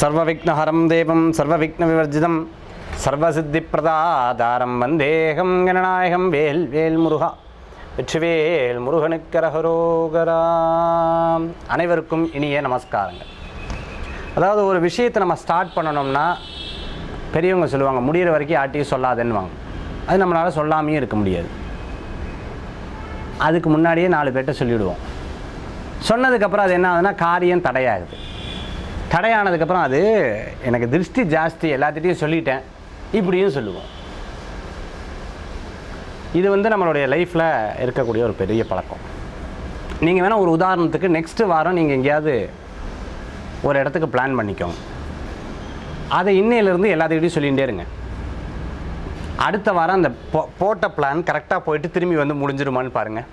சர்வவிக்னஹரம் தேவம் சர்வவிக்ன சர்வசித்திப்பிரதாதாரம் வந்தேகம் கணநாயகம் வேல் வேல் முருகா வெற்றிவேல் முருகனுக்கரகரோகராம் அனைவருக்கும் இனிய நமஸ்காரங்கள். அதாவது ஒரு விஷயத்தை நம்ம ஸ்டார்ட் பண்ணணும்னா பெரியவங்க சொல்லுவாங்க முடிகிற வரைக்கும் யார்ட்டையும் சொல்லாதேன்னுவாங்க. அது நம்மளால் சொல்லாமையும் இருக்க முடியாது. அதுக்கு முன்னாடியே நாலு பேர்கிட்ட சொல்லிவிடுவோம் சொன்னதுக்கப்புறம் அது என்ன ஆகுதுன்னா காரியம் தடையாகுது. தடையானதுக்கப்புறம் அது எனக்கு திருஷ்டி ஜாஸ்தி எல்லாத்திட்டையும் சொல்லிட்டேன். இப்படியும் சொல்லுவோம். இது வந்து நம்மளுடைய லைஃப்பில் இருக்கக்கூடிய ஒரு பெரிய பழக்கம். நீங்கள் வேணால் ஒரு உதாரணத்துக்கு நெக்ஸ்ட்டு வாரம் நீங்கள் எங்கேயாவது ஒரு இடத்துக்கு பிளான் பண்ணிக்கோங்க. அதை இன்னையிலேருந்து எல்லாத்துக்கிட்டையும் சொல்லிகிட்டே இருங்க. அடுத்த வாரம் அந்த போ போட்ட பிளான் கரெக்டாக போயிட்டு திரும்பி வந்து முடிஞ்சிருமான்னு பாருங்கள்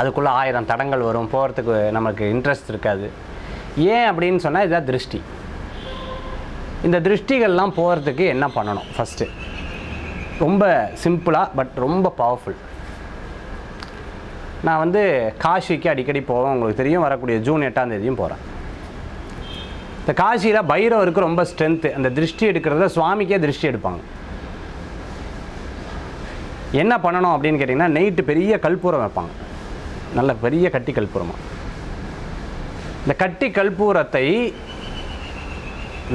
அதுக்குள்ளே ஆயிரம் தடங்கள் வரும். போகிறதுக்கு நமக்கு இன்ட்ரெஸ்ட் இருக்காது. ஏன் அப்படின்னு சொன்னால் இதுதான் திருஷ்டி. இந்த திருஷ்டிகள்லாம் போகிறதுக்கு என்ன பண்ணணும்? ஃபஸ்ட்டு ரொம்ப சிம்பிளாக பட் ரொம்ப பவர்ஃபுல் நான் வந்து காஷிக்கு அடிக்கடி போவேன். உங்களுக்கு தெரியும் வரக்கூடிய ஜூன் எட்டாம் தேதியும் போகிறேன் இந்த காசியில் பைரவருக்கு ரொம்ப ஸ்ட்ரென்த்து அந்த திருஷ்டி எடுக்கிறத சுவாமிக்கே திருஷ்டி எடுப்பாங்க. என்ன பண்ணணும் அப்படின்னு கேட்டிங்கன்னா நைட்டு பெரிய கற்பூரம் வைப்பாங்க. நல்ல பெரிய கட்டி கல்பூரமாக இந்த கட்டி கற்பூரத்தை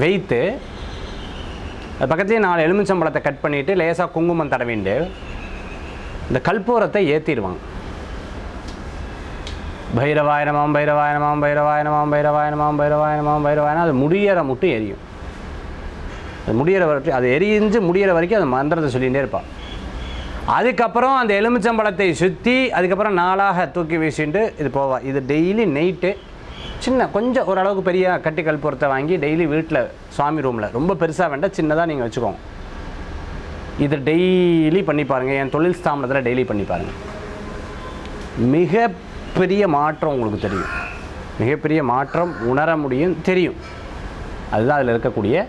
வைத்து அது பக்கத்துலேயே நாலு எலுமிச்சம்பழத்தை கட் பண்ணிவிட்டு லேசாக குங்குமம் தடவிண்டு இந்த கற்பூரத்தை ஏற்றிடுவாங்க பைரவாயனமாம் பைரவாயனமாம் பைரவாயனமாம் பைரவாயனமாம் பைரவாயனமாம் பைரவாயனம். அது முடியற மட்டும் எரியும். அது முடியிற வரைக்கும் அது எரிஞ்சு முடியிற வரைக்கும் அது மந்திரத்தை சொல்லிகிட்டே இருப்பாள் அதுக்கப்புறம் அந்த எலுமிச்சம்பழத்தை சுற்றி அதுக்கப்புறம் நாளாக தூக்கி வீசிட்டு இது போவா. இது டெய்லி நைட்டு சின்ன கொஞ்சம் ஓரளவுக்கு பெரிய கட்டி கற்பூரத்தை வாங்கி டெய்லி வீட்டில் சுவாமி ரூமில் ரொம்ப பெருசாக வேண்டாம் சின்னதாக நீங்கள் வச்சுக்கோங்க. இது டெய்லி பண்ணி பாருங்கள் என் தொழில் ஸ்தாபனத்தில் டெய்லி பண்ணி பாருங்கள் மிகப்பெரிய மாற்றம் உங்களுக்கு தெரியும். மிகப்பெரிய மாற்றம் உணர முடியும் தெரியும். அதுதான் அதில் இருக்கக்கூடிய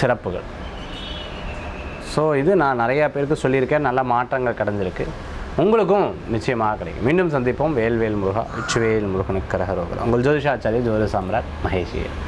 சிறப்புகள். ஸோ இது நான் நிறையா பேருக்கு சொல்லியிருக்கேன். நல்ல மாற்றங்கள் கிடைஞ்சிருக்கு உங்களுக்கும் நிச்சயமாக கிடைக்கும். மீண்டும் சந்திப்போம். வேல்வேல் முருகா உச்சுவேல் முருகனுக்கு கரகரோகர் உங்கள் ஜோதிஷாச்சாரிய ஜோதி சாம்ராட் மகேஷியர்